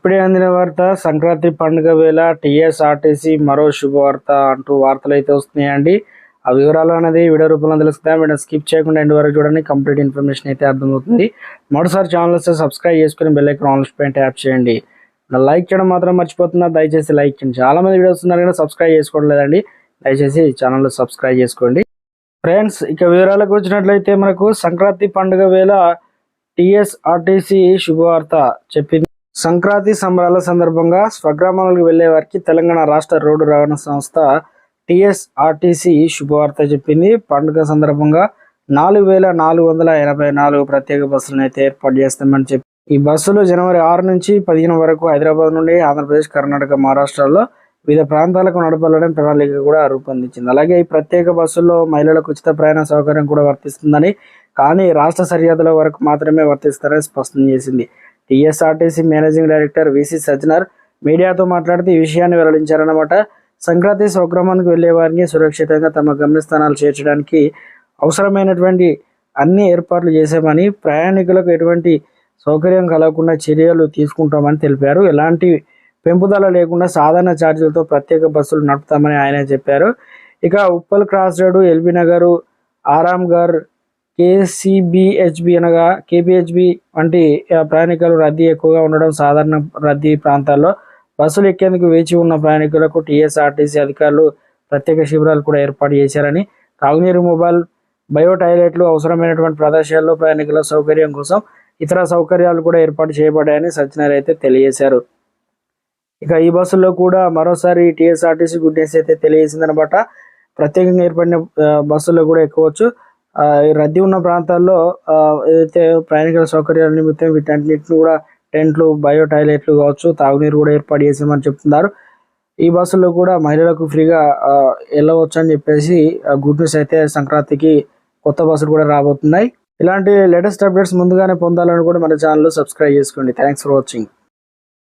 ఇప్పుడే అందిన వార్త సంక్రాంతి పండుగ వేళ టీఎస్ఆర్టీసీ మరో శుభవార్త అంటూ వార్తలు అయితే వస్తున్నాయండి. ఆ వివరాలు అనేది వీడియో రూపంలో తెలుస్తుందా వీడియో స్కిప్ చేయకుండా ఎండ్ వరకు చూడండి. కంప్లీట్ ఇన్ఫర్మేషన్ అయితే అర్థమవుతుంది. మరోసారి ఛానల్ వస్తే సబ్స్క్రైబ్ చేసుకుని బెల్ ఐకాన్ ఆన్ పైన ట్యాప్ చేయండి. లైక్ చేయడం మాత్రం మర్చిపోతున్నా. దయచేసి లైక్ చేయండి. చాలా మంది వీడియోస్ ఉన్నారు కానీ సబ్స్క్రైబ్ చేసుకోవట్లేదండి. దయచేసి ఛానల్ సబ్స్క్రైబ్ చేసుకోండి. ఫ్రెండ్స్ ఇక వివరాలకు వచ్చినట్లయితే మనకు సంక్రాంతి పండుగ వేళ టీఎస్ఆర్టీసీ శుభవార్త చెప్పింది. సంక్రాంతి సంబరాల సందర్భంగా స్వగ్రామాలకు వెళ్ళే వారికి తెలంగాణ రాష్ట్ర రోడ్డు రవాణా సంస్థ టిఎస్ఆర్టీసీ శుభవార్త చెప్పింది. పండుగ సందర్భంగా నాలుగు వేల నాలుగు వందల ఎనభై నాలుగు ప్రత్యేక బస్సులను అయితే ఏర్పాటు చేస్తామని చెప్పి ఈ బస్సులు జనవరి ఆరు నుంచి పదిహేను వరకు హైదరాబాద్ నుండి ఆంధ్రప్రదేశ్ కర్ణాటక మహారాష్ట్రలో వివిధ ప్రాంతాలకు నడపాలని ప్రణాళిక కూడా రూపొందించింది. అలాగే ఈ ప్రత్యేక బస్సుల్లో మహిళలకు ఉచిత ప్రయాణ సౌకర్యం కూడా వర్తిస్తుందని కానీ రాష్ట్ర సరిహద్దుల వరకు మాత్రమే వర్తిస్తారని స్పష్టం చేసింది. TSRTC managing director VC Sajjanar మీడియాతో మాట్లాడుతూ ఈ విషయాన్ని వెల్లడించారన్నమాట. సంక్రాంతి స్వగ్రామానికి వెళ్ళే వారిని సురక్షితంగా తమ గమ్యస్థానాలు చేర్చడానికి అవసరమైనటువంటి అన్ని ఏర్పాట్లు చేశామని ప్రయాణికులకు ఎటువంటి సౌకర్యం కలగకుండా చర్యలు తీసుకుంటామని తెలిపారు. ఎలాంటి పెంపుదల లేకుండా సాధారణ ఛార్జీలతో ప్రత్యేక బస్సులు నడుపుతామని ఆయన చెప్పారు. ఇక Uppal cross road LB Nagar Aramghar కేసీబీహెచ్బి అనగా కేపీహెచ్బి వంటి ప్రయాణికులు రద్దీ ఎక్కువగా ఉండడం సాధారణ రద్దీ ప్రాంతాల్లో. బస్సులు ఎక్కేందుకు వేచి ఉన్న ప్రయాణికులకు టీఎస్ఆర్టీసీ అధికారులు ప్రత్యేక శిబిరాలు కూడా ఏర్పాటు చేశారని. తాగునీరు మొబైల్ బయో టాయిలెట్లు అవసరమైనటువంటి ప్రదేశాల్లో ప్రయాణికుల సౌకర్యం కోసం ఇతర సౌకర్యాలు కూడా ఏర్పాటు చేయబడ్డాయని సత్యనారాయణ అయితే తెలియజేశారు. ఇక ఈ బస్సుల్లో కూడా మరోసారి టీఎస్ఆర్టీసీ గుడ్ న్యూస్ అయితే తెలియజేసిందనమాట. ప్రత్యేకంగా ఏర్పడిన బస్సుల్లో కూడా ఎక్కవచ్చు. రద్దీ ఉన్న ప్రాంతాల్లో ఏదైతే ప్రయాణికుల సౌకర్యాల నిమిత్తం వీటన్నిటిని కూడా టెంట్లు బయో టాయిలెట్లు కావచ్చు తాగునీరు కూడా ఏర్పాటు చేసామని చెప్తున్నారు. ఈ బస్సుల్లో కూడా మహిళలకు ఫ్రీగా వెళ్ళవచ్చు అని చెప్పేసి గుడ్ న్యూస్ అయితే సంక్రాంతికి కొత్త బస్సులు కూడా రాబోతున్నాయి. ఇలాంటి లేటెస్ట్ అప్డేట్స్ ముందుగానే పొందాలని కూడా మన ఛానల్ సబ్స్క్రైబ్ చేసుకోండి. Thanks for watching.